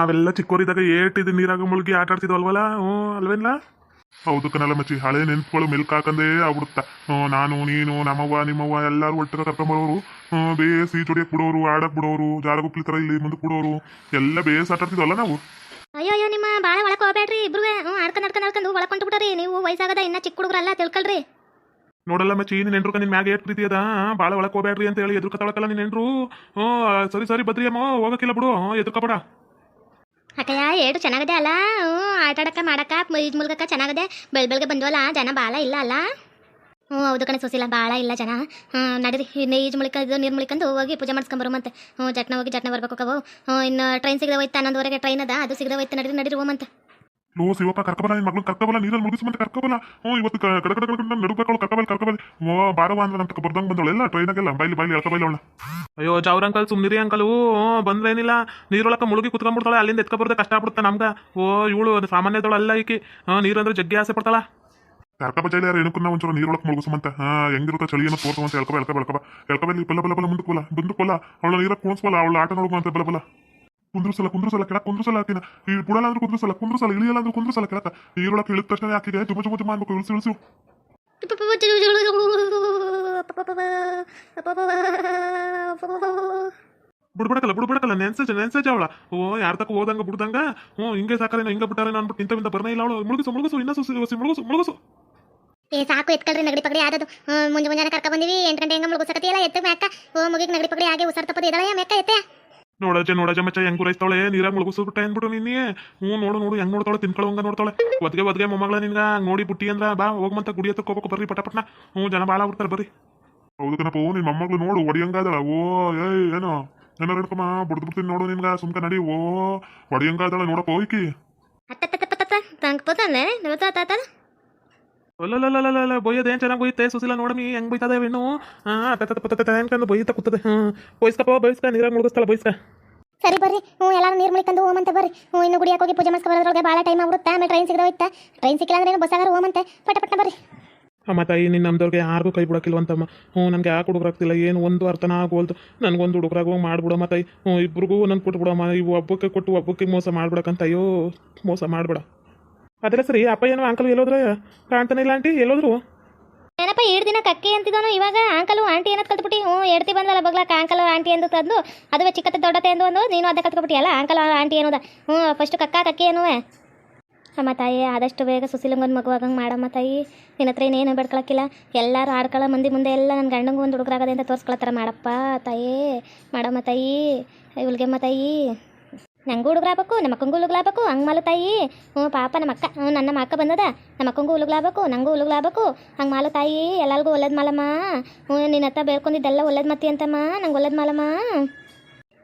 ನಾವೆಲ್ಲ ಚಿಕ್ಕವರಿದ್ದಾಗ ಏಟಿದ್ದು ನೀರಾಗ ಮುಳುಗಿ ಆಟ ಆಡ್ತಿದ್ವಲ್ವಲ್ಲ? ಹ್ಞೂ ಅಲ್ವೇನ್ಲ? ಹೌದು ಕನಲ ಮಚ್ಚಿ ಹಳೆ ನೆನ್ಪುಗಳು ಮೆಲ್ಕ್ ಹಾಕಂದೇ ಆಗ್ಬಿಡುತ್ತ ನಾನು ನೀನು ನಮ್ಮವ್ವ ನಿಮ್ಮವ್ವ ಎಲ್ಲರೂ ಒಟ್ಟಿಗೆ ಕರ್ಕೊಂಬರೋರು. ಬರೋರು ಬೇಸ್ ಈ ಹೊಡಿಯಕ್ ಬಿಡೋರು ಆಡಕ್ ಬಿಡೋರು ಜಾರಗುಪ್ಲಿ ತರ ಇಲ್ಲಿ ಮುಂದೆ ಬಿಡೋರು. ಎಲ್ಲ ಬೇಸ್ ಆಟ ಆಡ್ತಿದ್ವಲ್ಲ ನಾವು. ಅಯ್ಯೋ ಅಯ್ಯೋ ನಿಮ್ಮ ಭಾಳ ಒಳಕ್ಕೆ ಹೋಗ್ಬೇಡ್ರಿ ಇಬ್ರು ಹ್ಞೂ ಆಡ್ಕೊಂಡು ಆಡ್ಕೊಂಡು ಆಡ್ಕೊಂಡು ಕೊಂಟು ಬಿಡ್ರಿ ನೀವು ವಯಸ್ಸಾಗದ ಇನ್ನ ಚಿಕ್ಕ ಹುಡುಗರಲ್ಲ ತಿಳ್ಕೊಳ್ರಿ. ನೋಡಲ್ಲ ಮಚ್ಚಿ ನೀನು ನೆಂಟ್ರು ನಿನ್ ಮ್ಯಾಗ ಏಟ್ ಪ್ರೀತಿ ಅದ. ಭಾಳ ಒಳಕ್ಕೆ ಹೋಗ್ಬೇಡ್ರಿ ಅಂತ ಹೇಳಿ ಎದುರ್ಕತ್ತಳಕಲ್ಲ ನೀನು ನೆಂಟ್ರು. ಹ್ಞೂ ಸರಿ ಸರಿ ಬದ್ರಿ ಅಮ್ಮ ಹೋಗಕ್ಕಿಲ್ಲ ಬಿಡು. ಎದುರು ಎದುರ್ಕಬೇಡ ಅಕ್ಕಯ್ಯ ಏಟು ಚೆನ್ನಾಗದೆ ಅಲ್ಲ? ಹ್ಞೂ, ಆಟ ಆಡಕ್ಕ, ಮಾಡಕ್ಕ ಈಜ್ ಮುಲ್ಗಕ್ಕ ಚೆನ್ನಾಗದೆ? ಬೆಳ್ ಬೆಳಗ್ಗೆ ಬಂದ್ವಲ್ಲ, ಜನ ಭಾಳ ಇಲ್ಲ ಅಲ್ಲ? ಹ್ಞೂ, ಹೌದು ಕಣ ಸೋಸಿಲ್ಲ ಭಾಳ ಇಲ್ಲ ಜನ. ಹ್ಞೂ, ನಡೀರಿ ಇನ್ನು ಈಜು ಮುಳಿಕಂದು, ನೀರು ಮುಳಿಕಂದು ಹೋಗಿ ಪೂಜೆ ಮಾಡಿಸ್ಕೊಂಬರು ಮತ್ತೆ ಹ್ಞೂ, ಜಟ್ನ ಹೋಗಿ ಜಟ್ನ ಬರ್ಬೇಕು ಹ್ಞೂ, ಇನ್ನು ಟ್ರೈನ್ ಸಿಗದೆ ಹೋಯ್ತು ಹನ್ನೊಂದುವರೆಗೆ ಟ್ರೈನ್ ಅದ, ಅದು ಸಿಗದೆ ಹೋಯ್ತು ನಡೀರಿ ನಡೀರಿ, ಹೋಮಂತ. ಲೋ ಶಿವಪ್ಪ ಕರ್ಕಬಲ ನಿನ್ ಮಗಳು ಕರ್ಕಬಲ ನೀರಲ್ಲಿ ಮುಗಿಸ್ಮಂತ ಕರ್ಕಬಲ ಹ್ಞೂ ಇವತ್ತು ಕಡ ಕಡ ಕಡ ನಡುಬೇಕು ಕರ್ಕಬಲ್ ಕರ್ಕಬಲ್ ಓ ಬಾರವ ಅಂದ್ರೆ ನಮ್ಗೆ ಬರ್ದಂಗೆ ಬಂದವಳೆಲ್ಲ ಟ್ರೈನಾಗೆಲ್ಲ ಬೈಲಿ ಬೈಲಿ ಎಳ್ಕ ಬೈಲಿ ಅವಳ ಅಯ್ಯೋ ಜವ್ರ ಅಂಕಲ್ ಸುಮ್ನಿರಿ ಅಂಕಲ್. ಬಂದ್ರೇನಿಲ್ಲ ನೀರೊಳಕ ಮುಳುಗಿ ಕುತ್ಕೊಂಡ್ಬಿಡ್ತಾಳೆ ಅಲ್ಲಿಂದ ಎತ್ಕೊಬರ್ದೆ ಕಷ್ಟ ಆಗ್ಬಿಡುತ್ತೆ ನಮ್ಗೆ. ಓ ಇವಳು ಸಾಮಾನ್ಯದವಳು ಅಲ್ಲ ಈಕಿ. ನೀರಂದ್ರೆ ಜಗ್ಗಿ ಆಸೆ ಪಡ್ತಾಳ. ಕರ್ಕಬ ಜೈಲಿ ಯಾರು ಏನಕ್ಕನ್ನ ಒಂಚೂರು ನೀರೊಳಗೆ ಮುಳುಗಿಸುಮಂತ ಹಾ ಹೆಂಗಿರುತ್ತೆ ಚಳಿ ಏನೋ ತೋರ್ಸು ಅಂತ ಎಳ್ಕಬ ಎಳ್ಕಬ ಎಳ್ಕಬ ಎಳ್ಕಬಲ್ಲಿ ಬಲ್ಲ ಬಲ್ಲ ಬಲ್ಲ ಮುಂದಕ್ಕೆ ಬಲ್ಲ ಮುಂದಕ್ಕೆ ಬಲ್ಲ ಅವಳ ನೀರಾಗ ಕುಣಿಸ್ಬಲ್ಲ ಅವಳ ಆಟ ನೋಡುವಂತ ಬಲ್ಲ ಬಲ್ಲ ಕುಂದ್ರಸಲ ಕುಂದ್ರಸಲ ಕೆಳಕ್ ಈ ಬುಡಲ್ಲ ಅಂದ್ರೆ ಕುಂದ್ರಸಲ ಕುಂದ್ರಸಲ ಇಳಿಯಲ್ಲ ಅಂದ್ರೆ ಕುಂದ್ರಸಲ ಕೆಳಕ. ನೀರೊಳಗೆ ಇಳಿದ ತಕ್ಷಣ ಹಾಕಿಗೆ ಜುಮ ಜುಮ ಜುಮ ಅನ್ಬೇಕು ಇಳಿಸು ಇಳಿಸು. ಬಿಡ್ಬಿಡಕಲ್ಲ ಬಿಡ್ಬಿಡಕಲ್ಲ, ನೆನ್ಸಜ ನೆನ್ಸಜ ಅವಳ. ಓ, ಯಾರ ತಕ ಹೋದಂಗ ಬಿಡ್ದಂಗ? ಹ್ಞೂ, ಹಿಂಗೆ ಸಾಕಾರೇನೋ, ಹಿಂಗ ಬಿಟ್ಟಾರೇನೋ ಅನ್ಬಿಟ್ಟು ಇಂಥವಿಂದ ಬರ್ನೇ ಇಲ್ಲ ಅವಳು. ಮುಳುಗಿಸು ಮುಳುಗಿಸು ಇನ್ನೂ ಸುಸಿ ಮುಳುಗಿಸು ಮುಳುಗಿಸು. ಏ, ಸಾಕು, ಎತ್ಕಳ್ರಿ ನಗಡಿ ಪಗಡಿ ಆದದು ಮುಂಜೆ ಮುಂಜಾನೆ ಕರ್ಕ ಬಂದಿವಿ. ಎಂಟು ಗಂಟೆ ಹೆಂಗ ಮುಳುಗುಸಕತಿ ಎಲ್ಲ ಎತ್ತು ಮ್ಯಾಕ. ಓ ಮುಗಿಗೆ ನಗಡಿ ಪಗಡಿ ಆಗಿ ಉಸರ್ ತಪ್ಪದ ಇದಳ ಮ್ಯಾಕ ಎತ್ತೆ ನೋಡಜ ನೋಡಜ ಮಚ್ಚ ಹೆಂಗ್ ಗುರೈಸ್ತಾಳೆ ನೀರಾಗ ಮುಳುಗಿಸ್ಬಿಟ್ಟೆ ಅಂದ್ಬಿಟ್ಟು ನಿನ್ನೆ ಹ್ಞೂ ನೋಡು ನೋಡು ಹೆಂಗ್ ನೋಡ್ತಾಳೆ ತಿನ್ಕೊಳಂಗ ನೋಡ್ತಾಳೆ ಒದ್ಗೆ ಒದ್ಗೆ ಮೊಮ್ಮಗಳ ನಿನ್ಗ ಹಂಗ್ ನೋಡಿ ಬುಟ್ಟಿ ಅಂದ್ರ ಬಾ ಹೋಗ್ಮಂತ ಗುಡಿ ಹತ್ರಕ್ಕೆ ಹೋಗ್ಬೇಕು ಬರ್ರಿ ಪಟ ಪಟ್ನ. ಹ್ಞೂ ಜನ ಭಾಳ ಆಗ್ಬಿಡ್ತಾರೆ ಬರ್ರಿ. ಹೌದು ಕಣಪ್ಪ ಓ ನಿನ್ ಮೊಮ್ಮಗಳು ನೋಡು ಒಡಿಯಂಗಾದಳ ಓ ಏಯ್ ಏನೋ? ಏನಾರ ಹಿಡ್ಕೊಮ್ಮ ಬಡ್ದು ಬಿಡ್ತೀನಿ ನೋಡು ನಿನ್ಗ ಸುಮ್ಕ ನಡಿ. ಓ ಒಡಿಯಂಗಾದಳ ನೋಡಪ್ಪ ಹೋಯ್ಕಿ ಅತ್ತತ್ತತ್ತತ್ತ ತಂಗ್ ಪೋತಾನೆ ನೋತಾತ ಅಲ್ಲಲ್ಲಲ್ಲಲ್ಲ ಬೊಯ್ಯದ ಏನ್ ಚೆನ್ನಾಗಿ ಬೊಯ್ಯುತ್ತೆ? ಸುಸಿಲ ನೋಡಮಿ ಹೆಂಗ್ ಬೈತದೆ ಹೆಣ್ಣು? ಹಾಂ ತತ್ತ ಅನ್ಕೊಂಡು ಬೊಯ್ಯುತ್ತ ಕೂತದೆ. ಹ್ಮ್. ಬೈಸ್ಕಪ್ಪ ಬಯಸ್ಕ ನೀರಾಗ ಮುಳುಗಿಸ್ತಾಳ ಬೈಸ್ಕ ಸರಿ ಬರ್ರಿ. ಹ್ಞೂ ಎಲ್ಲಾರು ನೀರು ಮುಳಿಕೊಂಡು ಹೋಮಂತ ಬರ್ರಿ. ಹ್ಞೂ ಇನ್ನು ಗುಡಿಯಾಕ ಹೋಗಿ ಪೂಜೆ ಮಾಡಿಸ್ಕೊ ಬರೋದ್ರೊಳಗೆ ಭಾಳ ಟೈಮ್ ಆಗ್ಬಿಡುತ್ತೆ ಆಮೇಲೆ ಟ್ರೈನ್ ಸಿಗದೆ ಹೋಯ್ತಾ ಟ್ರೈನ್ ಸಿಕ್ಕಿಲ್ಲ ಅಂದ್ರೆ ಏನು ಬಸ್ಸಾಗಾರ ಹೋಮಂತೆ ಪಟ ಪಟ್ಟ ಬರ್ರಿ. ಅಮ್ಮ ತಾಯಿ ನಿನ್ನ ನಮ್ದವ್ರಿಗೆ ಯಾರಿಗೂ ಕೈ ಬಿಡೋಕ್ಕಿಲ್ವಂತಮ್ಮ. ಹ್ಞೂ ನನಗೆ ಯಾಕೆ ಹುಡುಗರಾಗ್ತಿಲ್ಲ ಏನು ಒಂದು ಅರ್ಥನ ಆಗೋಲ್ದು. ನನಗೊಂದು ಹುಡುಗರಾಗ ಹೋಗಿ ಮಾಡ್ಬಿಡಮ್ಮ ತಾಯಿ ಹ್ಞೂ ಇಬ್ರಿಗೂ ಒಂದೊಂದು ಕೊಟ್ಬಿಡಮ್ಮ. ಇವು ಒಬ್ಬಕ್ಕೆ ಕೊಟ್ಟು ಒಬ್ಬಕ್ಕೆ ಮೋಸ ಮಾಡ್ಬಿಡಕ್ಕಂತ ಅಯ್ಯೋ ಮೋಸ ಮಾಡ್ಬೇಡ. ಅದರ ಸರಿ, ಅಪ್ಪ ಏನೋ ಅಂಕಲ್ ಎಲ್ಲೋದ್ರ ಕಾಣ್ತಾನೆ ಇಲ್ಲ ಆಂಟಿ ಎಲ್ಲೋದ್ರು? ಏನಪ್ಪ ಎರಡು ದಿನ ಕಕ್ಕೆ ಅಂತಿದ್ದಾನು ಇವಾಗ? ಆಂಕಲು ಆಂಟಿ ಏನತ್ ಕಲ್ತ್ಬಿಟ್ಟು, ಹ್ಞೂ ಎಡ್ತಿ ಬಂದಲ್ಲ ಬಗ್ಲಾಕ ಆಂಕಲ್ ಆಂಟಿ ಎಂದು ತಂದು ಅದು ಚಿಕ್ಕತ್ತೆ ದೊಡ್ಡತೆ ಎಂದು ಒಂದು ನೀನು ಅದೇ ಕಲ್ತ್ಕೊಬಿಟ್ಟಿಯಲ್ಲ ಆಂಕಲ್ ಆಂಟಿ ಏನೋದ ಹ್ಞೂ ಫಸ್ಟ್ ಕಕ್ಕ, ಕಕ್ಕಿ ಏನುವೆ ಅಮ್ಮ ತಾಯಿ, ಆದಷ್ಟು ಬೇಗ ಸುಶೀಲಂಗೊಂದು ಮಗುವಾಗಂಗೆ ಮಾಡಮ್ಮ ತಾಯಿ. ನಿನ್ನ ಹತ್ರ ಏನೇನು ಬೇಡ್ಕೊಳಕ್ಕಿಲ್ಲ. ಎಲ್ಲರೂ ಆಡ್ಕೊಳ್ಳೋ ಮಂದಿ ಮುಂದೆ ಎಲ್ಲ ನನ್ನ ಗಂಡಂಗೂ ಒಂದು ಹುಡುಗರಾಗದೆ ಅಂತ ತೋರಿಸ್ಕೊಳತ್ತಾರ ಮಾಡಪ್ಪ ತಾಯಿ, ಮಾಡಮ್ಮ ತಾಯಿ, ಇವ್ಳಿಗೆಮ್ಮ ತಾಯಿ. ನಂಗೂ ಹುಡುಗ್ರಾಗಬೇಕು, ನಮ್ಮ ಅಕ್ಕಂಗೂ ಹುಡುಗ್ಲಾಗಬೇಕು ಹಂಗೆ ಮಾಲು ತಾಯಿ. ಹ್ಞೂ, ಪಾಪ ನಮ್ಮ ಅಕ್ಕ, ಹ್ಞೂ, ನನ್ನ ಅಕ್ಕ ಬಂದದ. ನಮ್ಮ ಅಕ್ಕಂಗೂ ಹುಡುಗ್ಲಾಗಬೇಕು ನಂಗೂ ಹುಡುಗ್ಲಾಗಬೇಕು ಹಂಗೆ ಮಾಲು ತಾಯಿ, ಎಲ್ಲರಿಗೂ ಒಳ್ಳೇದು ಮಾಲಮ್ಮ. ಹ್ಞೂ, ನಿನ್ನ ಹತ್ರ ಬೇಡ್ಕೊಂಡಿದ್ದೆಲ್ಲ ಒಳ್ಳೇದು ಮತ್ತಿ ಅಂತಮ್ಮ, ನಂಗೆ ಒಳ್ಳೇದು ಮಾಲಮ್ಮ.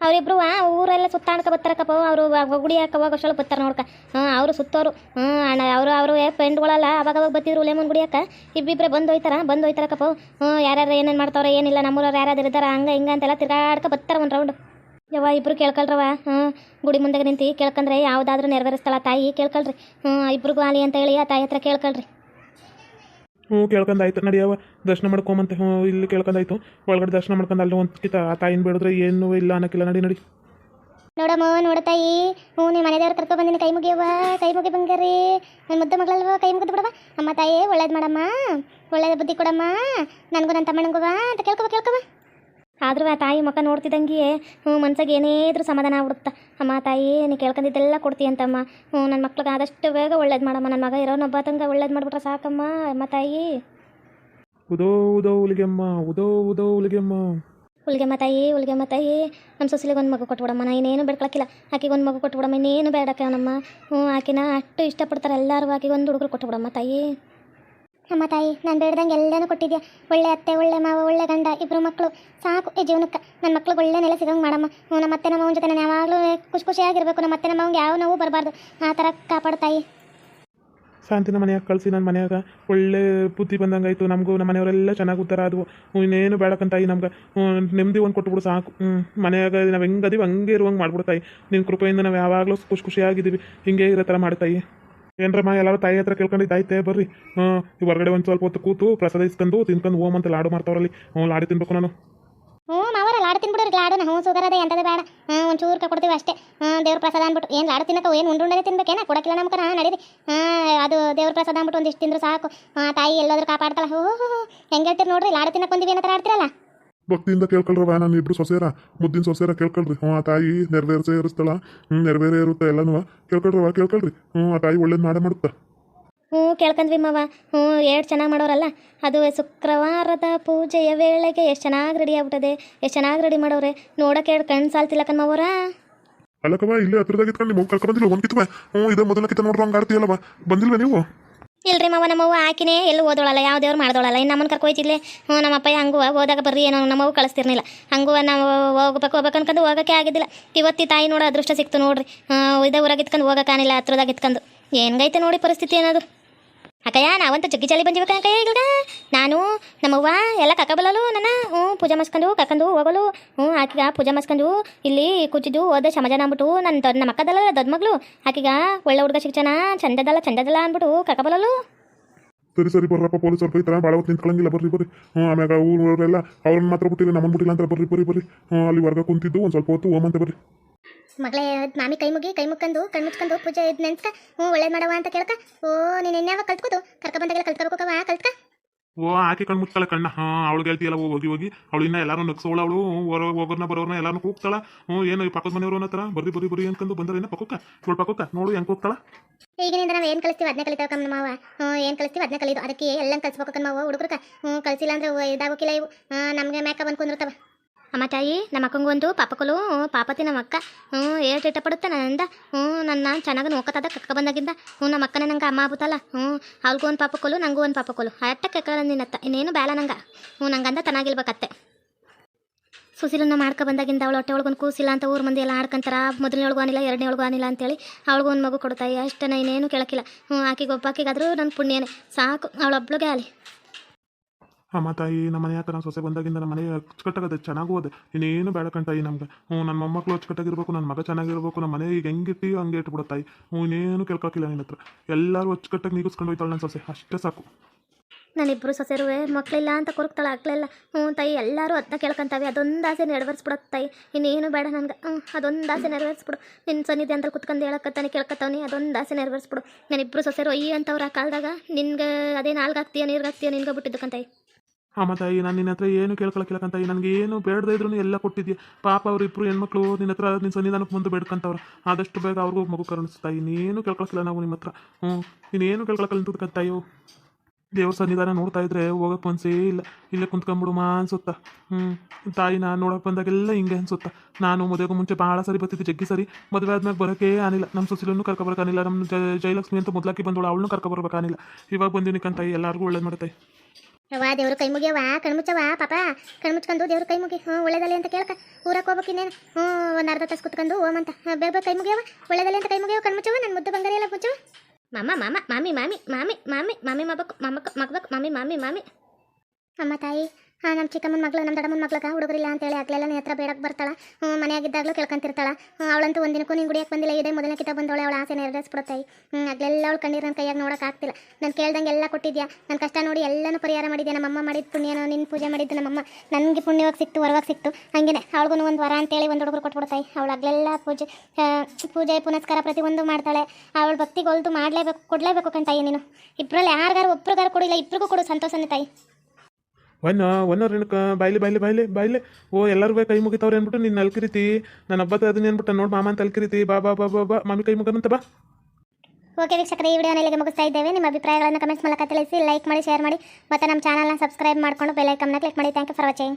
ಅವರಿಬ್ರು ಊರೆಲ್ಲ ಸುತ್ತಾಡ್ಕ ಬರ್ತಾರಕ್ಕಪ್ಪ, ಅವರು ಗುಡಿ ಹಾಕ ಹೋಗೋಷ್ಟೊಳ ಬರ್ತಾರೆ ನೋಡ್ಕ. ಹ್ಞೂ, ಅವರು ಸುತ್ತೋರು. ಹ್ಞೂ, ಅಣ್ಣ, ಅವರು ಅವರು ಫ್ರೆಂಡ್ಗಳಲ್ಲ, ಅವಾಗ ಅವಾಗ ಬರ್ತಿದ್ರು ಗುಡಿ ಗುಡಿಯಾಕ ಇಬ್ಬಿಬ್ರೆ ಬಂದು ಹೋಯ್ತಾರ, ಬಂದು ಹೋಯ್ತಾರಕ್ಕಪ್ಪ. ಹ್ಞೂ, ಯಾರ್ಯಾರು ಏನೇನು ಮಾಡ್ತಾವ್ರೆ, ಏನಿಲ್ಲ, ನಮ್ಮೂರವ್ರು ಯಾರಾದ್ರು ಇದ್ದಾರ ಹಂಗೆ, ಹಿಂಗೆ ಅಂತೆಲ್ಲ ತಿರ್ಗಾಡ್ಕ ಬರ್ತಾರೆ ಒಂದು ರೌಂಡ್ ಯವ್ವ ಇಬ್ರು ಕೇಳ್ಕೊಳ್ರವ ಹ್ಞೂ ಗುಡಿ ಮುಂದೆ ನಿಂತು ಕೇಳ್ಕೊಂಡ್ರೆ ಯಾವುದಾದ್ರೂ ನೆರವೇರಿಸ್ತಾಳ ತಾಯಿ ಕೇಳ್ಕೊಳ್ರಿ. ಹ್ಞೂ ಇಬ್ರಿಗೂ ಆಲಿ ಅಂತ ಹೇಳಿ ಆ ತಾಯಿ ಹತ್ರ ಕೇಳ್ಕೊಳ್ರಿ. ಹ್ಞೂ ಕೇಳ್ಕೊಂಡಾಯ್ತು ನಡಿಯವ ದರ್ಶನ ಮಾಡ್ಕೊಂಬಂತೆ. ಹ್ಞೂ ಇಲ್ಲಿ ಕೇಳ್ಕೊಂಡಾಯ್ತು ಒಳಗಡೆ ದರ್ಶನ ಮಾಡ್ಕೊಂಡು ಅಲ್ಲಿ ಒಂದು ಕಿತ ಆ ತಾಯಿನ ಬೇಡಿದ್ರೆ ಏನೂ ಇಲ್ಲ ಅನ್ನಕ್ಕಿಲ್ಲ. ನಡಿ ನಡಿ. ನೋಡಮ್ಮ ನೋಡ ತಾಯಿ. ಹ್ಞೂ ನಿಮ್ಮ ಮನೆ ದೇವ್ರು ಕರ್ಕೊ ಬಂದಿನಿ. ಕೈ ಮುಗಿಯವ್ವ ಕೈ ಮುಗಿ ಬಂಗಾರಿ. ನನ್ನ ಮುದ್ದು ಮಗಳಲ್ವ ಕೈ ಮುಗಿದು ಬಿಡವ ಅಮ್ಮ ತಾಯಿ ಒಳ್ಳೇದು ಮಾಡಮ್ಮ. ಒಳ್ಳೇದು ಬುದ್ಧಿ ಕೊಡಮ್ಮ. ನನಗೂ ನನ್ನ ತಮ್ಮಣ್ಣಂಗುವ ಅಂತ ಕೇಳ್ಕೊವ ಕೇಳ್ಕೊವ ಆದ್ರೂ ಆ ತಾಯಿ ಮುಖ ನೋಡ್ತಿದ್ದಂಗೆ ಹ್ಞೂ ಮನ್ಸಾಗ ಏನೇ ಇದ್ರೂ ಸಮಾಧಾನ ಆಗ್ಬಿಡುತ್ತ. ಅಮ್ಮ ತಾಯಿ ನೀ ಕೇಳ್ಕೊಂಡಿದ್ದೆಲ್ಲ ಕೊಡ್ತೀಯ ಅಂತಮ್ಮ. ಹ್ಞೂ ನನ್ನ ಮಕ್ಳಿಗೆ ಆದಷ್ಟು ಬೇಗ ಒಳ್ಳೇದು ಮಾಡಮ್ಮ. ನನ್ನ ಮಗ ಇರೋನೊಬ್ಬ ತಂಗ ಒಳ್ಳೇದು ಮಾಡಿಬಿಟ್ರೆ ಸಾಕಮ್ಮ ಅಮ್ಮ ತಾಯಿ. ಉದೋ ಉದೋ ಉಲಿಗೆಮ್ಮ ಉದೋ ಉದೋ ಹುಲಿಗೆಮ್ಮ. ಹುಲಿಗೆಮ್ಮ ತಾಯಿ ಹುಲ್ಗೆಮ್ಮ ತಾಯಿ. ನಮ್ಮ ಸೊಸಿಲಿಗೆ ಒಂದು ಮಗು ಕೊಟ್ಬಿಡಮ್ಮ. ನಾ ಇನ್ನೇನು ಬೇಡ್ಕೊಳಕ್ಕಿಲ್ಲ. ಆಕೆಗೆ ಒಂದು ಮಗು ಕೊಟ್ಬಿಡಮ್ಮ. ಇನ್ನೇನು ಬೇಡಕ್ಕೆ ನಮ್ಮ. ಹ್ಞೂ ಆಕಿನ ಅಷ್ಟು ಇಷ್ಟಪಡ್ತಾರೆ ಎಲ್ಲರೂ ಆಕೆಗೆ ಒಂದು ಹುಡುಗರು ಕೊಟ್ಬಿಡಮ್ಮ ತಾಯಿ. ಅಮ್ಮ ತಾಯಿ, ನಾನು ಬೇಡ್ದಂಗೆ ಎಲ್ಲನೂ ಕೊಟ್ಟಿದ್ಯಾ? ಒಳ್ಳೆ ಅತ್ತೆ, ಒಳ್ಳೆ ಮಾವ, ಒಳ್ಳೆ ಗಂಡ ಇಬ್ಬರು ಮಕ್ಕಳು ಸಾಕು ಈ ಜೀವನಕ್ಕೆ. ನನ್ನ ಮಕ್ಳಿಗೆ ಒಳ್ಳೆ ನೆಲೆ ಸಿಗಂಗೆ ಮಾಡಮ್ಮ. ನಮ್ಮ ಅತ್ತೆ ನಮ್ಮ ಜೊತೆ ನಾನು ಯಾವಾಗಲೂ ಖುಷಿ ಖುಷಿಯಾಗಿರಬೇಕು ನಮ್ಮ ಅತ್ತೆ ನಮ್ಮ ಅವಂಗೆ ಯಾವ ನೋವು ಬರಬಾರ್ದು. ಆ ಥರ ಕಾಪಾಡ್ತಾಯಿ ಶಾಂತಿನ ಮನೆಯಾಗ ಕಳಿಸಿ ನನ್ನ ಮನೆಯಾಗ. ಒಳ್ಳೆ ಬುದ್ಧಿ ಬಂದಂಗಾಯ್ತು. ನಮಗೂ ನಮ್ಮ ಮನೆಯವರೆಲ್ಲ ಚೆನ್ನಾಗಿ ಉತ್ತರ ಅದು ಇನ್ನೇನು ಬೇಡಕ್ಕಂತಾಯಿ ನಮ್ಗೆ. ನೆಮ್ಮದಿ ಒಂದು ಕೊಟ್ಬಿಡು ಸಾಕು. ಮನೆಯಾಗ ನಾವು ಹೆಂಗೆ ಅದೀವಿ ಹಂಗೆ ಇರುವಂಗೆ ಮಾಡ್ಬಿಡ್ತಾಯಿ ನಿನ್ನ ಕೃಪೆಯಿಂದ ನಾವು ಯಾವಾಗಲೂ ಖುಷಿ ಖುಷಿಯಾಗಿದ್ದೀವಿ ಹಿಂಗೆ ಇರೋ ಥರ ಮಾಡ್ತಾಯಿ ಏನ್ರಮ್ಮ ಎಲ್ಲರೂ ತಾಯಿ ಹತ್ರ ಕೇಳ್ಕೊಂಡಿದ್ದಾಯ್ತೆ ಬರ್ರಿ. ಹೊರಗಡೆ ಒಂದು ಸ್ವಲ್ಪ ಹೊತ್ತು ಕೂತು ಪ್ರಸಾದ ಇಸ್ಕೊಂಡು ತಿನ್ಕೊಂಡು ಓಮ್ ಅಂತ ಲಾಡು ಮಾಡ್ತಾವ್ರಲ್ಲಿ. ಹ್ಞೂ, ಲಾಡಿ ತಿನ್ಬೇಕು ನಾನು. ಹ್ಞೂ ಮಾವರ ಲಾಡು ತಿನ್ಬಿಡ್ರಿ, ಲಾಡು ಹ್ಞೂ ಸುಗರ್ ಅದೇ, ಎಂತದ ಬೇಡ. ಒಂದು ಚೂರು ಕೊಡ್ತೀವಿ ಅಷ್ಟೇ. ಹಾಂ, ದೇವ್ರ ಪ್ರಸಾದ ಅಂದ್ಬಿಟ್ಟು, ಏನು ಲಾಡು ತಿನ್ನಕ ಏನು ಉಂಡುಂಡನೆ ತಿನ್ಬೇಕೇನ ಕೊಡಕ್ಕಿಲ್ಲ ನಮ್ಗೆ ನಾ ನಡೀರಿ. ಹಾಂ, ಅದು ದೇವ್ರ ಪ್ರಸಾದ ಅಂದ್ಬಿಟ್ಟು ಒಂದಿಷ್ಟು ತಿಂದ್ರು ಸಾಕು. ತಾಯಿ ಎಲ್ಲಾದ್ರೂ ಕಾಪಾಡ್ತಾಳ. ಹೋ ಹೋ ಹೋ ಹೆಂಗೆ ಹೇಳ್ತೀರಿ ನೋಡ್ರಿ, ಲಾಡು ತಿನ್ನಕ್ಕೆ ಬಂದಿವಿ ಏನತ್ರ ಆಡ್ತಿರಲ್ಲ? ಭಕ್ತಿಯಿಂದ ಕೇಳ್ಕೊಳ್ರವ ನಾನು ಇಬ್ರು ಸೊಸೆರ ಮುದ್ದಿನ ಸೊಸೇರ ಕೇಳ್ಕೊಳ್ರಿ. ಹ್ಞೂ ಆ ತಾಯಿ ನೆರವೇರಿಸೇ ಇರಿಸ್ತಾಳ ಹ್ಞೂ ನೆರವೇರೇ ಇರುತ್ತೆ ಎಲ್ಲನೂ ಕೇಳ್ಕೊಳ್ರವ ಕೇಳ್ಕೊಳ್ರಿ. ಹ್ಞೂ ಆ ತಾಯಿ ಒಳ್ಳೇದು ಮಾಡೇ ಮಾಡುತ್ತಾ? ಹ್ಞೂ ಕೇಳ್ಕೊಂಡ್ವಿ ಮಾವ. ಹ್ಞೂ ಎರಡು ಚೆನ್ನಾಗಿ ಮಾಡೋರಲ್ಲ? ಅದು ಶುಕ್ರವಾರದ ಪೂಜೆಯ ವೇಳೆಗೆ ಎಷ್ಟು ಚೆನ್ನಾಗಿ ರೆಡಿ ಆಗ್ಬಿಟ್ಟದೆ ಎಷ್ಟು ಚೆನ್ನಾಗಿ ರೆಡಿ ಮಾಡೋರೆ? ನೋಡಕ್ಕೆ ಎರಡು ಕಣ್ಣು ಸಾಲ್ತಿಲ್ಲ ಕಣ್ಮವರ ಅಲ್ಲಕವ ಇಲ್ಲೇ ಹತ್ರದಾಗ ಇತ್ಕೊಂಡು ನಿಮ್ಮ ಕರ್ಕ ಬಂದಿಲ್ಲ ಒಂದು ಕಿತ್ವ. ಹ್ಞೂ ಇದೇ ಮೊದಲ ಕಿತ್ತ ನೋಡ್ರಿ ಹಂಗೆ ಆಡ್ತೀಯಲ್ಲವ? ಬಂದಿಲ್ವ ನೀವು? ಇಲ್ರಿ ಮಾವ, ನಮ್ಮವ್ವ ಆಕಿನೇ ಎಲ್ಲೂ ಓದೋಳಲ್ಲ ಯಾವ ದೇವ್ರು ಮಾಡ್ದೋಳಲ್ಲ. ಇನ್ನು ನಮ್ಮನ್ನ ಕರ್ಕೊಯ್ತಿದ್ಲೆ? ಹ್ಞೂ ನಮ್ಮ ಅಪ್ಪಯ್ಯ ಹಂಗೂ ಹೋದಾಗ ಬರ್ರಿ ಏನೋ ನಮ್ಮವ್ವ ಕಳಿಸ್ತಿರ್ಲಿಲ್ಲ. ಹಂಗೂ ನಾವು ಹೋಗ್ಬೇಕು ಹೋಗ್ಬೇಕು ಹೋಗೋಕ್ಕೆ ಆಗಿದ್ದಿಲ್ಲ. ಇವತ್ತಿ ತಾಯಿ ನೋಡೋ ಅದೃಷ್ಟ ಸಿಕ್ತು ನೋಡ್ರಿ. ಇದೇ ಊರಾಗ ಇತ್ಕೊಂಡು ಹೋಗೋಕ್ಕಾನಿಲ್ಲ ಹತ್ರದಾಗ ಇತ್ಕೊಂಡು. ಏನ್ಗೈತೆ ನೋಡಿ ಪರಿಸ್ಥಿತಿ ಏನದು ಅಕ್ಕಯ್ಯ, ನಾವಂತೂ ಜಗ್ಗಿ ಜಲ್ಲಿ ಬಂದಿವಿ ಅಕ್ಕಯ್ಯ ಈಗ ನಾನು, ನಮ್ಮವ್ವ, ಎಲ್ಲ ಕಕ್ಕಬಲ್ಲಲು ನನ್ನ, ಹ್ಞೂ, ಪೂಜೆ ಮಾಡ್ಸ್ಕೊಂಡು ಕರ್ಕೊಂಡು ಹೋಗಲು, ಹ್ಞೂ, ಆಕಿಗ ಪೂಜೆ ಮಾಡ್ಸ್ಕೊಂಡು ಇಲ್ಲಿ ಕೂತಿದ್ದು ಓದೆ ಸಮಾಜನ ಅಂದ್ಬಿಟ್ಟು ನನ್ನ ದೊಡ್ಡ ನಮ್ಮ ಅಕ್ಕದಲ್ಲ ದೊಡ್ಡ ಮಗಳು, ಆಕಿಗ ಒಳ್ಳೆ ಹುಡುಗ ಶಿಕ್ಷಣ ಚಂದದಲ್ಲ ಚಂದದಲ್ಲ ಅಂದ್ಬಿಟ್ಟು ಕಕ್ಕಬಲ್ಲಲು ಸರಿ ಸರಿ, ಬರ್ರಪ್ಪ ಪೊಲೀಸರು ಬೈತಾರ ಭಾಳ ಹೊತ್ತು ನಿಂತ್ಕೊಳ್ಳಂಗಿಲ್ಲ ಬರ್ರಿ ಬರ್ರಿ. ಹ್ಞೂ, ಆಮ್ಯಾಗ ಊರವರೆಲ್ಲ ಅವ್ರನ್ನ ಮಾತ್ರ ಬಿಟ್ಟಿಲ್ಲ ನಮ್ಮನ್ನು ಬಿಟ್ಟಿಲ್ಲ ಅಂತ ಬರ್ರಿ ಬರ್ರಿ ಬರ್ರಿ. ಹ್ಞೂ, ಅಲ್ಲಿ ವರ್ಗ ಕುಂತಿದ್ದು ಒಂದು ಸ್ವಲ್ಪ ಹೊತ್ತು ಓಮಂತ ಬರ್ರಿ. ಮಗಳೇ ಮಾಮಿ ಕೈ ಮುಗಿ ಕೈ ಮುಕ್ಕಂದು ಕಣ್ಣು ಮುಚ್ಕೊಂಡು ಪೂಜೆ ಇದು ನೆನ್ಸ್ಕ ಹ್ಞೂ ಒಳ್ಳೆ ಮಾಡವ ಅಂತ ಕೇಳ್ಕ ಓ ನೀನು ಇನ್ಯಾವ ಕಲ್ತ್ಕೋದು ಕರ್ಕ ಬಂದಾಗೆಲ್ಲ ಕಲ್ತ್ಕೋಬೇಕವ ಕಲ್ತ್ಕ. ಓ ಆಕೆ ಕಣ್ಣು ಮುಚ್ತಾಳೆ ಕಣ್ಣ ಹಾ ಅವಳು ಗೆಲ್ತಿಯಲ್ಲ ಹೋಗಿ ಹೋಗಿ ಅವಳು ಇನ್ನ ಎಲ್ಲಾರು ನಗ್ಸೋಳ ಅವಳು ಹೋಗೋರ್ನ ಬರೋರ್ನ ಎಲ್ಲಾರು ಕೂಗ್ತಾಳ ಹ್ಞೂ ಏನು ಈ ಪಕ್ಕದ ಮನೆಯವ್ರ ಹತ್ರ ಬರ್ರಿ ಬರ್ರಿ ಬರ್ರಿ ಅನ್ಕೊಂಡು ಬಂದ್ರೆ ಪಕ್ಕಕ್ಕ ಇವಳು ಪಕ್ಕಕ್ಕ ನೋಡು ಹೆಂಗೆ ಕೂಗ್ತಾಳ. ಈಗಿನಿಂದ ನಾವು ಏನು ಕಲಿಸ್ತೀವಿ ಅದನ್ನೇ ಕಲಿತಾವ ಕಮ್ಮ ಮಾವ ಹ್ಞೂ ಏನು ಕಲಿಸ್ತೀವಿ ಅದನ್ನೇ ಕಲಿದು ಅದಕ್ಕೆ ಎಲ್ಲ ಕಲಿಸ್ಬೇಕು ಕಮ್ಮ ಹುಡುಗ್ರಕ ಹ್ಞೂ ಕಲಿಸಿಲ್ಲ ಅಂದ್ರೆ ಇದಾಗೋಕಿಲ್ಲ ಇವು ನಮಗೆ ಮ್ಯಾಕ ಬಂದು ಕುಂದಿರ್ತಾವ. ಅಮ್ಮ ತಾಯಿ, ನಮ್ಮ ಒಂದು ಪಾಪಕಲು ಪಾಪತಿ ನಮ್ಮ ಅಕ್ಕ. ಹ್ಞೂ ಏಟ್ ಇಷ್ಟಪಡುತ್ತೆ ನನ್ನಿಂದ. ಹ್ಞೂ, ನನ್ನ ಚೆನ್ನಾಗಿ ನೋಕತ್ತದ ಕಕ್ಕ ಬಂದಾಗಿಂದ. ಹ್ಞೂ, ನಮ್ಮ ಅಕ್ಕನೇ ನಂಗೆ ಅಮ್ಮ ಆಗುತ್ತಲ್ಲ ಹ್ಞೂ, ಅವ್ಳಿಗೂ ಒಂದು ಪಾಪಕಲು ನಂಗೂ ಒಂದು ಪಾಪಕೊಲು ಅಟ್ಟ ಕೆಕ್ಕ ನಿನ್ನತ್ತ ಇನ್ನೇನು ಬೇಡ ನಂಗೆ. ಹ್ಞೂ, ನಂಗಂದ ತನಾಗಿಲ್ಬೇಕತ್ತೆ ಸುಸಿಲನ್ನ ಮಾಡ್ಕೊ ಬಂದಾಗಿಂದ ಅವಳು ಹೊಟ್ಟೆ ಒಳಗೊಂದು ಕೂಸಿಲ್ಲ ಅಂತ ಊರು ಮಂದಿ ಎಲ್ಲ ಆಡ್ಕೊಂತಾರ. ಮೊದಲನೇ ಒಳಗೂ ಆನಿಲ್ಲ, ಎರಡನೇ ಒಳಗೂ ಆನಿಲ್ಲ ಅಂತೇಳಿ ಅವಳಿಗೂ ಒಂದು ಮಗು ಕೊಡ್ತಾಯಿ ಅಷ್ಟೇ ಇನ್ನೇನು ಕೇಳಕ್ಕಿಲ್ಲ. ಹ್ಞೂ ಆಕಿಗೆ ಒಬ್ಬಾಕಿಗಾದರೂ ನನ್ನ ಪುಣ್ಯನೇ. ಸಾಕು, ಅವಳೊಬ್ಳಿಗೆ ಆಗಲಿ. ಅಮ್ಮ ತಾಯಿ ನಮ್ಮ ಮನೆ ಹತ್ರ ಸೊಸೆ ಬಂದಾಗಿಂದ ನಮ್ಮ ಮನೆ ಅಚ್ಚುಕಟ್ಟಾಗದೆ ಚೆನ್ನಾಗೂ ಹೋದೆ ಇನ್ನೇನು ಬೇಡ ಕಣ್ತಾಯಿ ನಮ್ಗೆ. ಹ್ಞೂ ನನ್ನ ಮೊಮ್ಮಕ್ಕಳು ಅಚ್ಚುಕಟ್ಟಾಗಿರ್ಬೇಕು, ನನ್ನ ಮಗ ಚೆನ್ನಾಗಿರ್ಬೇಕು, ನಮ್ಮ ಮನೆ ಈಗ ಹೆಂಗಿರ್ತೀವಿ ಹಂಗೆ ಇಟ್ಬಿಡು ತಾಯಿ. ಹ್ಞೂ, ಇನ್ನೇನು ಕೇಳ್ಕೊಕ್ಕಿಲ್ಲ ನಿನ್ನ ಹತ್ರ. ಎಲ್ಲರೂ ಅಚ್ಚುಕಟ್ಟಾಗಿ ನೀಗಿಸ್ಕೊಂಡು ಹೋಯ್ತಾಳೆ ನನ್ನ ಸೊಸೆ. ಅಷ್ಟೇ ಸಾಕು. ನಾನಿಬ್ಬರು ಸೊಸೆರುವೆ ಮಕ್ಕಳಿಲ್ಲ ಅಂತ ಕೊರಕ್ತಾಳೆ ಆಗ್ಲಿಲ್ಲ. ಹ್ಞೂ ತಾಯಿ, ಎಲ್ಲರೂ ಅದನ್ನ ಕೇಳ್ಕೊಂತಾವೆ. ಅದೊಂದು ಆಸೆ ನೆರವೇರಿಸ್ಬಿಡತ್ತೆ ತಾಯಿ. ಇನ್ನೇನು ಬೇಡ ನನಗೆ. ಹ್ಞೂ, ಅದೊಂದು ಆಸೆ ನೆರವೇರಿಸ್ಬಿಡು. ನಿನ್ನ ಸನ್ನಿಧಿ ಅಂತ ಕುತ್ಕೊಂಡು ಹೇಳಕತ್ತಾನೆ ಕೇಳ್ಕೊತಾನೆ ಅದೊಂದು ಆಸೆ ನೆರವೇರಿಸ್ಬಿಡು. ನಾನಿಬ್ಬರು ಸೊಸೆರು ಅಯ್ಯ ಅಂತವ್ರು ಆ ಕಾಲದಾಗ ನಿನ್ಗೆ ಅದೇ ನಾಲ್ಕು ನೀರ್ಗಾಗ್ತೀಯ ನಿನ್ಗೆ ಬಿಟ್ಟಿದ್ದು ಕಂತಾಯಿ ಅಮ್ಮ ತಾಯಿ ನಾನು ನಿನ್ನ ಹತ್ರ ಏನು ಕೇಳ್ಕೊಳಕ್ಕಿಲ್ಲ ತಾಯಿ ನನಗೆ ಏನು ಬೇಡದೇ ಇದ್ರು ಎಲ್ಲ ಕೊಟ್ಟಿದ್ಯಾ? ಪಾಪ ಅವರಿಬ್ರು ಹೆಣ್ಮಕ್ಳು ನಿನ್ನ ಹತ್ರ ನಿನ್ನ ಸನ್ನಿಧಾನಕ್ಕೆ ಮುಂದೆ ಬೇಡ್ಕಂತವ್ರು. ಆದಷ್ಟು ಬೇಗ ಅವ್ರಿಗೂ ಮಗು ಕರುಣಿಸ್ತಾಯಿ ನೀನು ಕೇಳ್ಕೊಳಕ್ಕಿಲ್ಲ ನಾವು ನಿಮ್ಮ ಹತ್ರ. ಹ್ಞೂ ನೀನೇನು ಕೇಳ್ಕೊಳಕ್ಕಲ್ಲ ತಾಯೋ ದೇವ್ರ ಸನ್ನಿಧಾನ ನೋಡ್ತಾ ಇದ್ರೆ ಹೋಗಕ್ಕೆ ಮನ್ಸೇ ಇಲ್ಲ. ಇಲ್ಲೇ ಕುಂತ್ಕೊಂಬಿಡು ಮಾ ಅನ್ಸುತ್ತಾ? ಹ್ಞೂ ತಾಯಿ ನಾನು ನೋಡಕ್ ಬಂದಾಗೆಲ್ಲ ಹಿಂಗೆ ಅನ್ಸುತ್ತಾ? ನಾನು ಮದುವೆಗೂ ಮುಂಚೆ ಭಾಳ ಸರಿ ಬರ್ತಿದ್ದೆ, ಜಗ್ಗಿ ಸರಿ. ಮದುವೆ ಆದ್ಮೇಲೆ ಬರೋಕೆ ಆನಿಲ್ಲ ನಮ್ಮ ಸೊಸೆಲನ್ನು ಕರ್ಕೊಬರಕಾನಿಲ್ಲ ನಮ್ಮ ಜಯಲಕ್ಷ್ಮಿ ಅಂತ ಮೊದಲಾಕಿ ಬಂದವಳು, ಅವಳನ್ನು ಕರ್ಕೊಬರ್ಬೇಕಾನಿಲ್ಲ ಇವಾಗ ಬಂದಿನಿಕಂತ ಎಲ್ಲರಿಗೂ ಒಳ್ಳೇದು ಮಾಡ್ತಾಯಿ ಯವ್ವ, ದೇವ್ರ ಕೈ ಮುಗಿಯವ್ವ? ಕಣ್ಮುಚ್ಚವ್ವ, ಪಾಪ? ಕಣ್ಮುಚ್ಕೊಂಡು ದೇವ್ರ ಕೈ ಮುಗಿ ಹ್ಞೂ ಒಳ್ಳೇದಲ್ಲ ಅಂತ ಕೇಳಕ ಊರಕ್ಕೆ ಹೋಗ್ಬೇಕು ಇನ್ನೇನು ಹ್ಞೂ, ಒಂದು ಅರ್ಧ ತಾಸು ಕುತ್ಕೊಂಡು ಓಮ್ ಅಂತ. ಬೇಗ ಕೈ ಮುಗಿಯವ ಒಳ್ಳೇದಲ್ಲ ಅಂತ ಕೈ ಮುಗಿಯವ ಕಣ್ಮುಚ್ಚವ ನನ್ನ ಮುದ್ದು ಬಂಗಾರ ಎಲ್ಲ ಮುಚ್ಚವ ಮಾಮ ಮಾಮ, ಮಾಮಿ ಮಾಮಿ ಮಾಮಿ ಮಾಮಿ ಮಾಮಿ, ಮಬೇಕು ಮಾಮಕ್ಕ ಮಗಬೇಕು, ಮಾಮಿ ಮಾಮಿ ಮಾಮಿ. ಅಮ್ಮ ತಾಯಿ ನಮ್ಮ ಚಿಕ್ಕಮ್ಮನ ಮಗಳು ನಮ್ಮ ದೊಡ್ಡಮ್ಮನ ಮಗ್ಳಗ ಹುಡುಗರಿಲ್ಲ ಅಂತೇಳಿ ಆಗ್ಲೆಲ್ಲ ನಿನ್ನ ಹತ್ರ ಬೇಡಕ್ಕೆ ಬರ್ತಾಳ. ಮನೆಯಾಗಿದ್ದಾಗಲೂ ಕೇಳ್ಕೊಂತಿರ್ತಾಳ. ಅವಳಂತೂ ಒಂದಿನಕ್ಕೂ ನೀನು ಗುಡಿಯಕ್ಕೆ ಬಂದಿಲ್ಲ, ಇದೇ ಮೊದಲನೇ ಕಿತ ಬಂದವಳೆ, ಅವಳ ಆಸೆ ನೆರವೇರಿಸ್ಬಿಡ್ತಾಯಿ ಹ್ಞೂ ಆಗ್ಲೆಲ್ಲ ಅವಳು ಕಣ್ಣೀರು ನನ್ನ ಕೈಯಾಗ ನೋಡೋಕ್ಕಾಗ್ತಿಲ್ಲ ನಾನು ಕೇಳ್ದಂಗೆ ಎಲ್ಲ ಕೊಟ್ಟಿದ್ಯಾ? ನನ್ನ ಕಷ್ಟ ನೋಡಿ ಎಲ್ಲನೂ ಪರಿಹಾರ ಮಾಡಿದ್ದೆ ನಮ್ಮಮ್ಮ ಮಾಡಿದ ಪುಣ್ಯನೋ ನಿನ್ನ ಪೂಜೆ ಮಾಡಿದ್ದು ನಮ್ಮಮ್ಮ ನನಗೆ ಪುಣ್ಯವಾಗಿ ಸಿಕ್ತು, ವರವಾಗಿ ಸಿಕ್ತು. ಹಂಗೆ ಅವಳಿಗೂ ಒಂದು ವರ ಅಂತೇಳಿ ಒಂದು ಹುಡುಗರು ಕೊಟ್ಬಿಡ್ತಾಯಿ ಅವಳು ಆಗ್ಲೆಲ್ಲ ಪೂಜೆ ಪೂಜೆ, ಪುನಸ್ಕಾರ ಪ್ರತಿಯೊಂದು ಮಾಡ್ತಾಳೆ. ಅವಳ ಭಕ್ತಿಗೆ ಹೊಲ್ದು ಮಾಡಲೇಬೇಕು, ಕೊಡಲೇಬೇಕು ಕಣ್ತಾಯಿ ನೀನು. ಇಬ್ಬರಲ್ಲಿ ಯಾರಿಗಾರು ಒಬ್ರಿಗಾರು ಕೊಡಿಲ್ಲ ಇಬ್ರಿಗೂ ಕೊಡು ಸಂತೋಷನೇ ತಾಯಿ. ಒನ್ನ ಒನ್ನವ್ರ ಏನಕ್ಕೆ ಬಾಯ್ಲಿ ಬಾಯ್ಲಿ ಬಾಯ್ಲಿ ಬಾಯ್ಲಿ. ಓ, ಎಲ್ಲರೂ ಕೈ ಮುಗಿತವ್ರೆ ಅಂದ್ಬಿಟ್ಟು ನೀನು ಅಲ್ಕಿರಿತಿ ನನ್ನ ಹಬ್ಬದ ಅದನ್ನ ಏನ್ಬಿಟ್ಟು ನೋಡಿ ಮಾಮ ಅಂತ ಅಲ್ಕಿರಿತಿ ಬಾ ಬಾ ಬಾ ಬಾ ಬಾ. ಮಾಮಿ ಕೈ ಮುಗಂತ ಬಾ. ಓಕೆ ವೀಕ್ಷಕರೇ, ಈ ವಿಡಿಯೋನ ಇಲ್ಲಿಗೆ ಮುಗಿಸ್ತಾ ಇದ್ದೇವೆ. ನಿಮ್ಮ ಅಭಿಪ್ರಾಯಗಳನ್ನು ಕಮೆಂಟ್ಸ್ ಮೂಲಕ ತಿಳಿಸಿ ಲೈಕ್ ಮಾಡಿ ಶೇರ್ ಮಾಡಿ, ಮತ್ತು ನಮ್ಮ ಚಾನಲ್ನ ಸಬ್ಸ್ಕ್ರೈಬ್ ಮಾಡಿಕೊಂಡು ಬೆಲ್ ಐಕಮ್ನ ಕ್ಲಿಕ್ ಮಾಡಿ. Thank you for watching